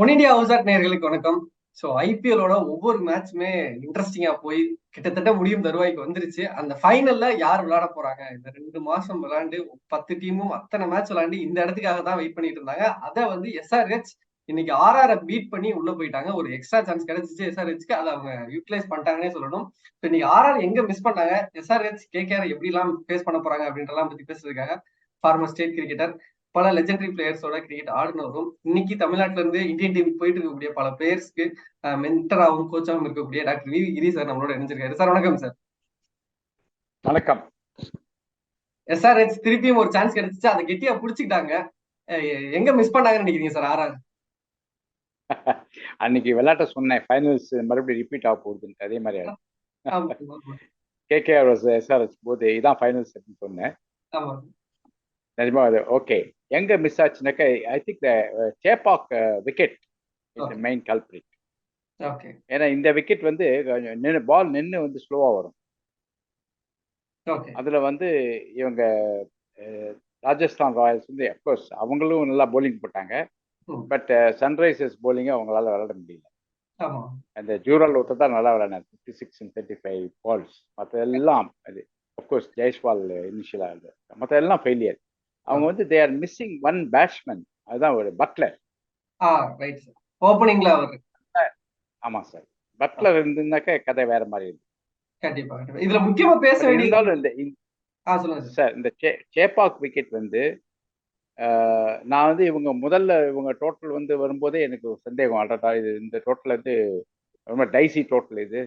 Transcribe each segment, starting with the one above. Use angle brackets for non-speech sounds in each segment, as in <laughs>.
One India ஹவுஸ் ஆட் வணக்கம். ஸோ ஐபிஎலோட ஒவ்வொரு மேட்ச்மே இன்ட்ரெஸ்டிங்காக போய் கிட்டத்தட்ட முடியும் தருவாய்க்கு வந்துருச்சு. அந்த ஃபைனல்ல யார் விளையாட போறாங்க? இந்த ரெண்டு மாசம் விளையாண்டு பத்து டீமும் அத்தனை மேட்ச் விளையாண்டு இந்த இடத்துக்காக தான் வெயிட் பண்ணிட்டு இருந்தாங்க. அதை வந்து எஸ்ஆர்ஹெச் இன்னைக்கு ஆர்ஆர் பீட் பண்ணி உள்ள போயிட்டாங்க. ஒரு எக்ஸ்ட்ரா சான்ஸ் கிடைச்சிச்சு எஸ்ஆர்ஹெச்க்கு அதை அவங்க யூட்டிலைஸ் பண்ணிட்டாங்கன்னே சொல்லணும். ஸோ இன்னைக்கு ஆர்ஆர் எங்க மிஸ் பண்ணாங்க? எஸ்ஆர்ஹெச் கேகேஆர் எப்படி எல்லாம் ஃபேஸ் பண்ண போறாங்க அப்படின்றலாம் பத்தி பேசியிருக்காங்க ஃபார்மர் ஸ்டேட் கிரிக்கெட்டர் பல லெஜெண்டரி பிளேயர்ஸோட கிரிக்கெட் ஆடினவரும் இன்னைக்கு தமிழ்நாட்டுல இருந்து இந்தியன் டீமுக்கு போயிட்டு இருக்கக்கூடிய பல பிளேயர்ஸ்க்கு மென்டராகவும் கோச்சாகவும் இருக்கக்கூடிய டாக்டர் வி கிரி சார் நம்மளோட இணைஞ்சிருக்காரு. சார் வணக்கம் சார் வணக்கம். எஸ்ஆர்ஹெச் திருப்பியும் ஒரு சான்ஸ் கிடைச்சிச்சு. அதை கெட்டியா புடிச்சுக்கிட்டாங்க. எங்க மிஸ் பண்ணாங்கன்னு நினைக்கிறீங்க சார் ஆர்ஆர் <laughs> அன்னைக்கு விளையாட்ட சொன்னேன். ஃபைனல்ஸ் மறுபடியும் ரிப்பீட் ஆக போகுதுன்ட்டு. அதே மாதிரி கேகேஆர் எஸ்ஆர்எஸ் <laughs> போது இதான் ஃபைனல்ஸ் அப்படின்னு சொன்னேன். நிஜமா அது ஓகே எங்க miss ஆச்சுனாக்கா I think Chepauk wicket is main culprit ஏன்னா இந்த விக்கெட் வந்து பால் நின்று வந்து ஸ்லோவா வரும். அதுல வந்து இவங்க ராஜஸ்தான் ராயல்ஸ் வந்து அப்கோர்ஸ் அவங்களும் நல்லா போலிங் போட்டாங்க. பட் சன்ரைசர்ஸ் போலிங்க அவங்களால விளையாட முடியல. அந்த ஜூரல் ஒருத்தர் தான் நல்லா விளையாடினார். Fifty six and thirty five balls மற்ற எல்லாம் அது அப்கோர்ஸ் ஜெய்ஸ்வால் இனிஷியலாக இருந்தது. மற்ற எல்லாம் ஃபெயிலியர் அவங்க வந்து they are missing one batsman அதுதான் ஒரு பட்லர் ஓப்பனிங்ல அவர். ஆமா சார் பட்லர் இருந்துனாக்க கதை வேற மாதிரி இருக்கு கண்டிப்பா இதுல முக்கியமா பேச வேண்டியது இந்த சார் இந்த சேப்பாக் விக்கெட் வந்து நான் வந்து இவங்க முதல்ல இவங்க டோட்டல் வந்து வரும்போதே எனக்கு சந்தேகம். அடடா இது இந்த டோட்டல் வந்து ரொம்ப டைசி டோட்டல் இது.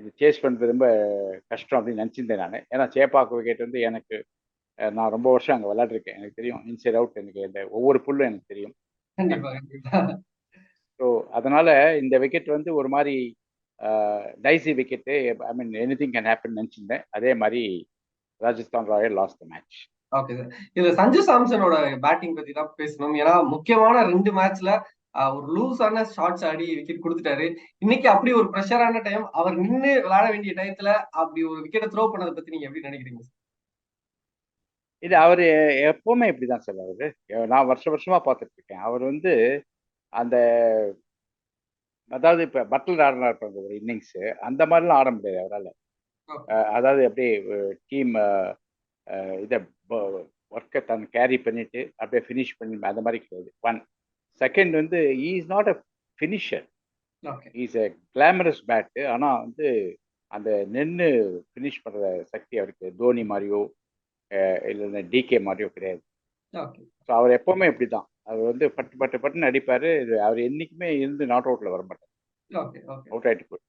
இது சேஸ் பண்ணுறது ரொம்ப கஷ்டம் அப்படின்னு நினச்சிருந்தேன் நான். ஏன்னா சேப்பாக்கு விக்கெட் வந்து எனக்கு நான் ரொம்ப வருஷம் அங்கே விளையாடுருக்கேன். எனக்கு தெரியும். இன்சைட் அவுட் எனக்கு இந்த ஒவ்வொரு புல்லும் எனக்கு தெரியும். ஸோ அதனால இந்த விக்கெட் வந்து ஒரு மாதிரி dicey wicket I mean anything can happen நினச்சிருந்தேன். அதே மாதிரி Rajasthan royal last match okay sir இதுல சஞ்சு சாம்சனோட பேட்டிங் பத்தி தான் பேசணும். ஏன்னா முக்கியமான ரெண்டு மேட்ச்ல ஒரு லூஸான ஷார்ட்ஸ் ஆடி விக்கெட் கொடுத்துட்டாரு. இன்னைக்கு அப்படி ஒரு ப்ரெஷரான டைம் அவர் நின்று விளையாட வேண்டிய டயத்துல அப்படி ஒரு விக்கெட்டை த்ரோ பண்ணதை பத்தி நீங்க எப்படி நினைக்கிறீங்க இது அவர் எப்பவுமே இப்படிதான் சார் அவரு. நான் வருஷ வருஷமா பார்த்துட்டு இருக்கேன் அவர் வந்து அந்த அதாவது இப்ப பட்டில் ஆடினா இருப்பாங்க ஒரு இன்னிங்ஸ் அந்த மாதிரிலாம் ஆட முடியாது அவரால். அதாவது அப்படியே டீம் இதை ஒர்க்கை தன் கேரி பண்ணிட்டு அப்படியே ஃபினிஷ் பண்ணி அந்த மாதிரி கிடையாது. ஒன் செகண்ட் வந்து is not a finisher is a glamorous bat ஆனால் வந்து அந்த நின்று ஃபினிஷ் பண்ணுற சக்தி அவருக்கு தோனி மாதிரியோ இல்லைன்னா டிகே மாதிரியோ கிடையாது. ஸோ அவர் எப்போவுமே இப்படி தான் அவர் வந்து பட்டு பட்டு பட்டுன்னு அடிப்பார். அவர் என்றைக்குமே இருந்து நாட் அவுட்டில் வர மாட்டார் அவுட் ஆகிட்டு போய்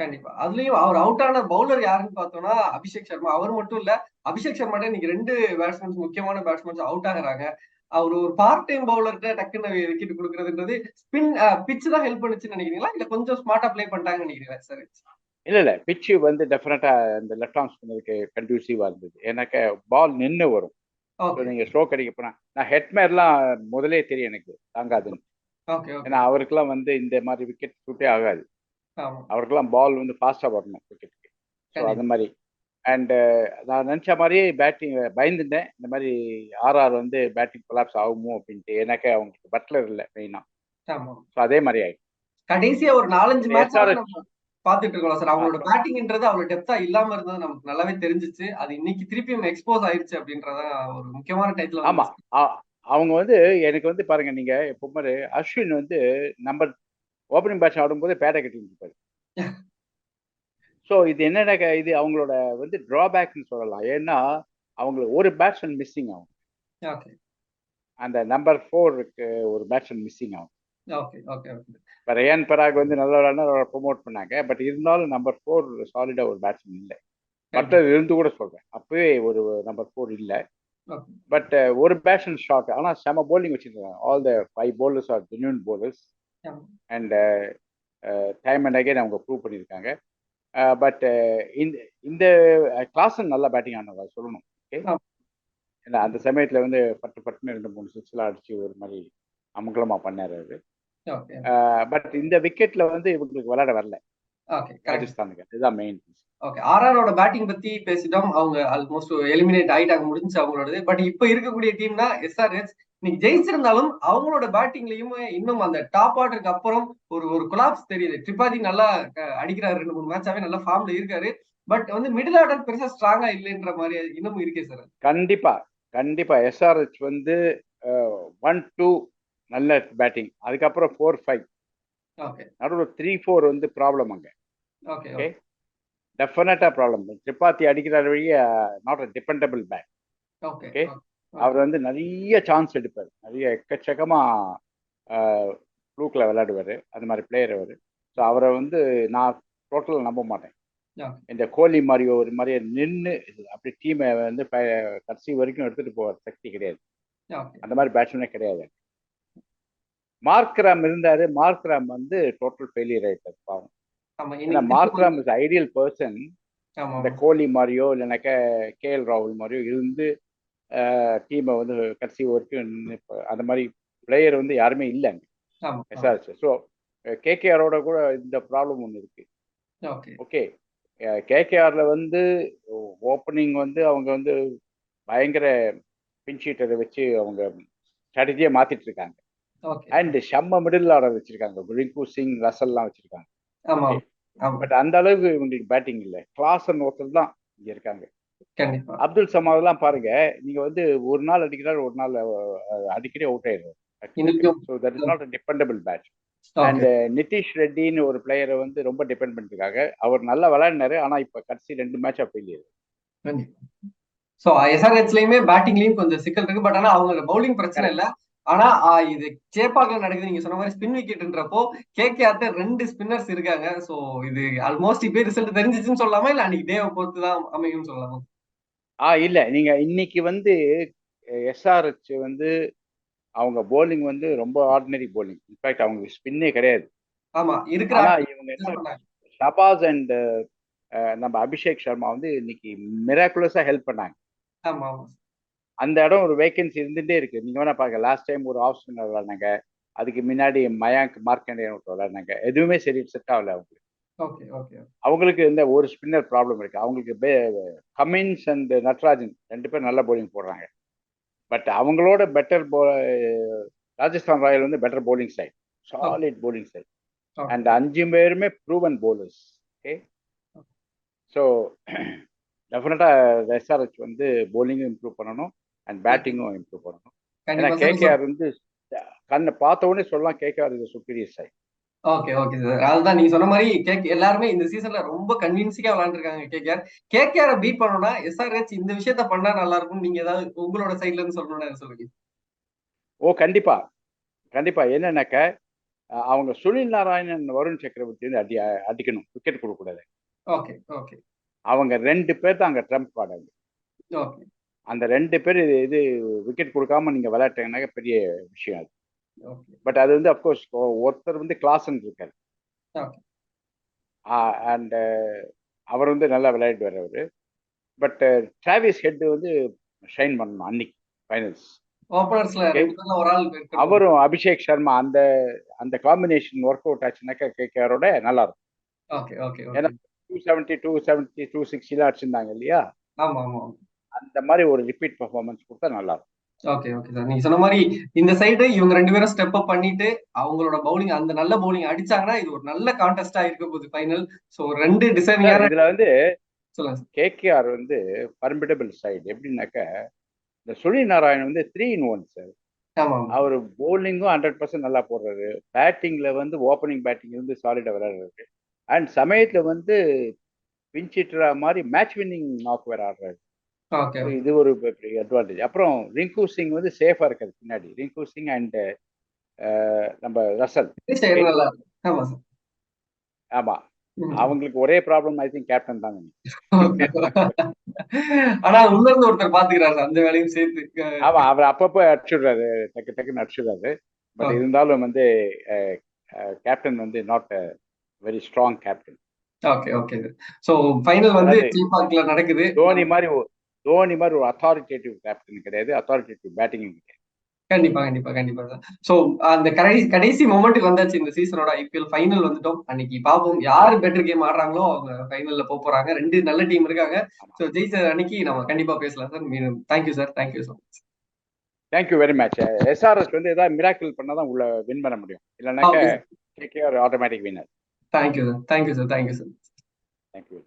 கண்டிப்பா. அதுலயும் அவர் அவுட் ஆன பவுலர் யாருன்னு பார்த்தோம்னா அபிஷேக் சர்மா. அவர் மட்டும் இல்ல அபிஷேக் சர்மா இன்னைக்கு ரெண்டு பேட்ஸ்மேன்ஸ் முக்கியமான பேட்ஸ்மேன்ஸ் அவுட் ஆகுறாங்க. அவர் ஒரு பார்ட் டைம் பவுலர்கிட்ட டக்குன்னு விக்கெட் கொடுக்கறதுன்றது ஸ்பின் பிச் தான் ஹெல்ப் பண்ணுச்சுன்னு நினைக்கிறீங்களா? இல்ல கொஞ்சம் ஸ்மார்ட்டா பிளே பண்ணிட்டாங்கன்னு நினைக்கிறீங்களா சார் இல்ல இல்ல. பிச்சு வந்து டெஃபினட்டா இந்த லெஃப்ட் ஆர்ம் ஸ்பின்னருக்கு கண்டியூசிவா இருந்தது. எனக்கு பால் நின்று வரும். நீங்க ஸ்ட்ரோக் அடிக்க போனா நான் ஹெட்மேர்லாம் முதலே தெரியும் எனக்கு தாங்காதுன்னு. ஏன்னா அவருக்கெல்லாம் வந்து இந்த மாதிரி விக்கெட் சூட்டே ஆகாது. அவருக்கெல்லாம் பால் வந்து ஃபாஸ்டா வரணும் விக்கெட்டுக்கு ஸோ அந்த மாதிரி. அண்டு நான் நினச்ச மாதிரியே பேட்டிங் பயந்துட்டேன். இந்த மாதிரி ஆர்ஆர் வந்து பேட்டிங் கொலாப்ஸ் ஆகுமோ அப்படின்ட்டு. எனக்கு அவங்களுக்கு பட்லர் இல்லை மெயினா ஸோ அதே மாதிரி ஆயிடுச்சு. கடைசியா ஒரு நாலஞ்சு மேட்ச் பாத்துட்டு இருக்கோம் சார். அவங்களோட பேட்டிங்ன்றது அவ்வளவு டெப்தா இல்லாம இருந்தது நமக்கு நல்லாவே தெரிஞ்சிச்சு. அது இன்னைக்கு திருப்பியும் எக்ஸ்போஸ் ஆயிடுச்சு அப்படின்றத ஒரு முக்கியமான டைட்டில் ஆமா. அவங்க வந்து எனக்கு வந்து பாருங்க நீங்க எப்பவுமே அஸ்வின் வந்து நம்பர் ஓப்பனிங் பேட்ச் ஆடும்போது பேட்டை கட்டி இருப்பாரு. <laughs> ஸோ இது என்னென்ன இது அவங்களோட வந்து ட்ராபேக்னு சொல்லலாம். ஏன்னா அவங்களுக்கு ஒரு பேட்ஸ்மேன் மிஸ்ஸிங் ஆகும். அந்த நம்பர் ஃபோருக்கு ஒரு பேட்ஸ்மேன் மிஸ்ஸிங் ஆகும். இப்போ ரயான் பராக் வந்து நல்ல விளையாட ப்ரொமோட் பண்ணாங்க. பட் இருந்தாலும் நம்பர் ஃபோர் சாலிடா ஒரு பேட்ஸ்மேன் இல்லை. மற்றது இருந்து கூட சொல்றேன். அப்பவே ஒரு நம்பர் ஃபோர் இல்லை. பட் ஒரு பேட்ஸ்மேன் ஷார்ட் ஆனால் செம போலிங் வச்சிருக்காங்க. All the five bowlers are genuine bowlers and time and again அவங்க ப்ரூவ் பண்ணியிருக்காங்க. பட் இந்த இந்த கிளாஸன் நல்லா பேட்டிங் ஆனதா சொல்லணும். ஓகே ஏன்னா அந்த சமயத்தில் வந்து பட்டு பட்டுன்னு ரெண்டு மூணு சிக்ஸ்லாம் அடிச்சு ஒரு மாதிரி அமங்கலமாக பண்ணார் அவரு. பட் இந்த விக்கெட்ல வந்து இவங்களுக்கு விளையாட வரல. ராஜஸ்தானுக்கு. இதுதான் மெயின் ஓகே ஆர்ஆரோட பேட்டிங் பத்தி பேசிட்டோம். அவங்க ஆல்மோஸ்ட் எலிமினேட் ஆயிட்டாங்க முடிஞ்சு அவங்களோடது. பட் இப்ப இருக்கக்கூடிய டீம்னா எஸ்ஆர்எஸ் இன்னைக்கு ஜெயிச்சிருந்தாலும் அவங்களோட பேட்டிங்லயும் இன்னும் அந்த டாப் ஆர்டருக்கு அப்புறம் ஒரு ஒரு கொலாப்ஸ் தெரியுது. திரிபாதி நல்லா அடிக்கிறாரு. ரெண்டு மூணு மேட்சாவே நல்லா ஃபார்ம்ல இருக்காரு. பட் வந்து மிடில் ஆர்டர் பெருசா ஸ்ட்ராங்கா இல்லைன்ற மாதிரி இன்னமும் இருக்கே சார் கண்டிப்பா கண்டிப்பா. எஸ்ஆர்ஹெச் வந்து ஒன் டூ நல்ல பேட்டிங் அதுக்கப்புறம் ஃபோர் ஃபைவ் நடுவில் த்ரீ ஃபோர் வந்து ப்ராப்ளம் அங்கே. ஓகே. டெஃபினட்டாக ப்ராப்ளம் திரிபாத்தி அடிக்கிற வழிய not a dependable bat okay. அவர் வந்து நிறைய சான்ஸ் எடுப்பார். நிறைய எக்கச்சக்கமாக ப்ளூக்கில் விளையாடுவார். அந்த மாதிரி பிளேயர் அவர். ஸோ அவரை வந்து நான் டோட்டலாக நம்ப மாட்டேன். இந்த கோலி மாதிரி ஒரு மாதிரியே நின்று அப்படி டீமை வந்து கடைசி வரைக்கும் எடுத்துகிட்டு போகிற சக்தி கிடையாது. அந்த மாதிரி பேட்ஸ்மேனே கிடையாது. மார்க்ராம் இருந்தாரு. மார்க்ராம் வந்து டோட்டல் ஃபெயிலியர் ஆயிட்டார் பாவம். மார்க்ராம் இஸ் ஐடியல் பர்சன் இந்த கோலி மாதிரியோ இல்லைனாக்கா கே எல் ராகுல் மாதிரியோ இருந்து டீமை வந்து கடைசி வரைக்கும் அந்த மாதிரி பிளேயர் வந்து யாருமே இல்லை எஸ்ஆர்எஸ் ஸோ கேகேஆரோட கூட இந்த ப்ராப்ளம் ஒன்று இருக்கு. ஓகே. கேகேஆர்ல வந்து ஓப்பனிங் வந்து அவங்க வந்து பயங்கர பின்ஷீட்டரை வச்சு அவங்க ஸ்ட்ராட்டஜியை மாத்திட்டு இருக்காங்க. அண்ட் செம்ம மிடில் ஆர்டர் வச்சிருக்காங்க. ரிங்கு சிங் ரசல்லாம் வச்சிருக்காங்க. பட் அந்த அளவுக்கு இவங்களுக்கு பேட்டிங் இல்லை. கிளாஸ் ஒருத்தர் தான் இங்க இருக்காங்க. அப்துல் சமாதெல்லாம் பாருங்க. நீங்க வந்து ஒரு நாள் அடிக்கிறாரு ஒரு நாள் அடிக்கடி out so not dependable batch and Nitish ரெட்டின்னு ஒரு பிளேயரை வந்து ரொம்ப டிபெண்ட் பண்ணிருக்காங்க அவர் நல்லா விளையாடினாரு. ஆனா இப்ப கடைசி ரெண்டு மேட்ச் ஃபெயிலியர் சோ எஸ்ஆர்ஹெச்லயுமே பேட்டிங்லயும் கொஞ்சம் சிக்கல் இருக்கு. பட் ஆனா அவங்க பவுலிங் பிரச்சனை இல்ல. ஆனா இது சேப்பாக்ல நடக்குது நீங்க சொன்ன மாதிரி ஸ்பின் விக்கெட்ன்றப்போ கேகேஆர்ட்ட ரெண்டு ஸ்பின்னர்ஸ் இருக்காங்க. சோ இது ஆல்மோஸ்ட் இப்பே ரிசல்ட் தெரிஞ்சிச்சுன்னு சொல்லலாமா? இல்ல அன்னைக்கு டேவை பொறுத்து தான் அமையும் சொல்லலாமா? ஆ இல்ல. நீங்க இன்னைக்கு வந்து எஸ்ஆர்ஹெச் வந்து அவங்க bowling வந்து ரொம்ப ஆர்டினரி bowling. இன்ஃபேக்ட் அவங்களுக்கு ஸ்பின்னே கிடையாது. ஆமா இருக்கிற இவங்க? ஷபாஸ் அண்ட் நம்ம அபிஷேக் சர்மா வந்து இன்னைக்கு மிராக்குலஸா ஹெல்ப் பண்ணாங்க. ஆமா. அந்த இடம் ஒரு வேகன்சி இருந்துட்டே இருக்கு. நீங்க வேணா பாருங்க லாஸ்ட் டைம் ஒரு ஆஃப் ஸ்பின்னர் விளையாடினாங்க. அதுக்கு முன்னாடி மயாங்க் மார்க்கண்டேயன் விளையாடினாங்க. எதுவுமே சரி செட் ஆகல அவங்களுக்கு. ஓகே ஓகே அவங்களுக்கு இந்த ஒரு ஸ்பின்னர் ப்ராப்ளம் இருக்கு. அவங்களுக்கு கமின்ஸ் அண்ட் நட்ராஜன் ரெண்டு பேரும் நல்ல bowling போடுறாங்க. பட் அவங்களோட பெட்டர் ராஜஸ்தான் ராயல் வந்து better bowling side solid bowling side and அஞ்சு பேருமே ப்ரூவன் bowlers. ஓகே ஸோ டெஃபினட்டாக எஸ்ஆர்ஹெச் வந்து bowling-உம் இம்ப்ரூவ் பண்ணணும். அண்ட் பேட்டிங்கும் இம்ப்ரூவ் பண்ணணும் ஏன்னா கேகேஆர் வந்து கண்ணை பார்த்த உடனே சொல்லலாம் கேகேஆர் இது superior side okay okay sir அதுதான் நீங்க சொன்ன மாதிரி கேக் எல்லாருமே இந்த சீசன்ல ரொம்ப கன்வின்சிங்கா விளையாண்டுருக்காங்க கேகேஆர் கேகேஆர் பீட் பண்ணணும்னா எஸ்ஆர்ஹெச் இந்த விஷயத்த பண்ணா நல்லா இருக்கும் நீங்க ஏதாவது உங்களோட சைட்ல இருந்து சொல்லணும்னு சொல்லுங்க ஓ கண்டிப்பா. கண்டிப்பா. என்னன்னாக்க அவங்க சுனில் நாராயணன் வருண் சக்கரவர்த்தி வந்து அடி அடிக்கணும். விக்கெட் கொடுக்கக்கூடாது. ஓகே ஓகே அவங்க ரெண்டு பேர் தான் அங்கே ட்ரம்ப் கார்டு ஓகே அந்த ரெண்டு பேர் இது இது விக்கெட் கொடுக்காம நீங்க விளையாட்டீங்கன்னாக்க பெரிய விஷயம் அது. பட் அது வந்து அப்கோர்ஸ் ஒருத்தர் வந்து கிளாஸ்ன்னு இருக்காரு. அண்ட் அவர் வந்து நல்லா விளையாட்டு வர்றவர் பட் டிராவிஸ் ஹெட் வந்து ஷைன் பண்ணணும் அன்னைக்கு ஃபைனல்ஸ். அவரும் அபிஷேக் சர்மா அந்த அந்த காம்பினேஷன் ஒர்க் அவுட் ஆச்சுனாக்கா கேகேஆரோட நல்லா இருக்கும் ஓகே ஓகே ஓகே ஏன்னா two seventy two seventy two சிக்ஸ்டிலாம் அடிச்சிருந்தாங்க இல்லையா? ஆமா ஆமா. அந்த மாதிரி ஒரு ரிப்பீட் பர்ஃபார்மன்ஸ் கொடுத்தா நல்லா இருக்கும் ஓகே ஓகே சார் நீங்க சொன்ன மாதிரி இந்த சைடு இவங்க ரெண்டு பேரும் ஸ்டெப் அப் பண்ணிட்டு அவங்களோட பவுலிங் அந்த நல்ல பவுலிங் அடிச்சாங்கன்னா இது ஒரு நல்ல கான்டெஸ்டா இருக்க போகுது ஃபைனல் சோ ரெண்டு டிசைனிங்கான இதுல வந்து சொல்லுங்க கேகேஆர் வந்து பர்மிடபிள் சைடு எப்படின்னாக்கா இந்த சுனில் நாராயண் வந்து த்ரீ இன் ஒன் சார் அவர் bowling-ம் ஹண்ட்ரட் பர்சன்ட் நல்லா போடுறாரு. பேட்டிங்ல வந்து ஓப்பனிங் பேட்டிங் வந்து சாலிடா விளையாடுறாரு. அண்ட் சமயத்துல வந்து பின்சிட்ரா மாதிரி மேட்ச் வின்னிங் நாக் வேற ஆடுறாரு. ஓகே So இது ஒரு பெரிய அட்வான்டேஜ் அப்புறம் ரிங்கு சிங் வந்து சேஃபா இருக்காரு பின்னாடி. ரிங்கு சிங் அண்ட் நம்ம ரசல். ஆமா. அவங்களுக்கு ஒரே ப்ராப்ளம் ஐ திங்க் கேப்டன் தாங்க. ஆனா உள்ள இருந்து ஒருத்தர் பாத்துக்கிறாரு அந்த வேலையும் சேர்த்து ஆமா அவர் அப்பப்போ அடிச்சுடுறாரு. டக்கு டக்குன்னு அடிச்சுடுறாரு. பட். இருந்தாலும் வந்து கேப்டன் வந்து not very strong captain okay okay so final வந்து நடக்குது. தோனி மாதிரி தோனி மாதிரி ஒரு அத்தாரிட்டேட்டிவ் கேப்டன் கிடையாது. அத்தாரிட்டேட்டிவ் பேட்டிங்கும் கிடையாது. கண்டிப்பா கண்டிப்பா கண்டிப்பா. சோ அந்த கடைசி கடைசி மொமெண்ட்டுக்கு வந்தாச்சு இந்த சீசனோட ஐபிஎல் ஃபைனல் வந்துட்டோம். அன்னைக்கு பாப்போம் யாரு பெட்டர் கேம் ஆடுறாங்களோ அவங்க ஃபைனல்ல போக போறாங்க. ரெண்டு நல்ல டீம் இருக்காங்க. சோ ஜெயிச்ச அன்னைக்கு நம்ம கண்டிப்பா பேசலாம் சார். மீண்டும் thank you sir thank you so much thank you very much SRS வந்து ஏதாவது மிராக்கிள் பண்ணாதான் உள்ள வின் பண்ண முடியும். இல்லைனாக்க automatic winner thank you sir thank you sir thank you sir